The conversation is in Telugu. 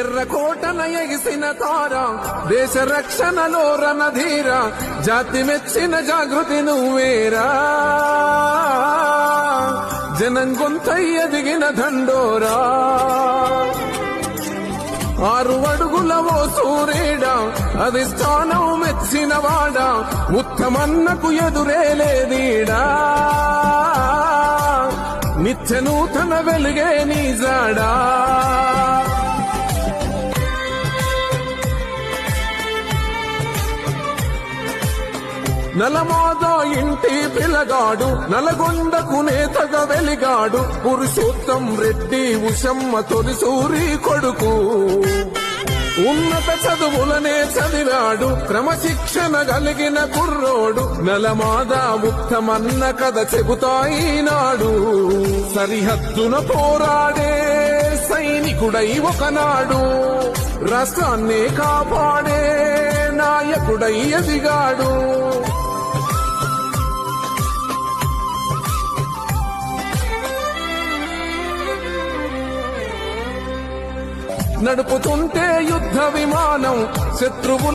ఎర్రకోటన ఎగిసిన తార దేశ రక్షణలో రణధీర జాతి మెచ్చిన జాగృతి నువ్వేరా. జనం గొంతై ఎదిగిన దండోరా ఆరు అడుగుల ఓ సూర్యుడా అది స్థానం మెచ్చిన వాడా ఉత్తమన్నకు ఎదురేలేదీడా నిత్య నూతన వెలుగే నీ జాడా. నలమాద ఇంటి పిలగాడు నలగొండకు నేతగా వెలిగాడు పురుషోత్తం రెడ్డి ఉషమ్మ తొలిసూరి కొడుకు. ఉన్నత చదువులనే చదివాడు క్రమశిక్షణ కలిగిన కుర్రోడు నలమాద ముక్తమన్న కథ చెబుతాయినాడు సరిహద్దున పోరాడే సైనికుడై ఒకనాడు రాష్ట్రాన్ని కాపాడే నాయకుడై ఎదిగాడు. నడుపుతుంటే యుద్ధ విమానం శత్రువు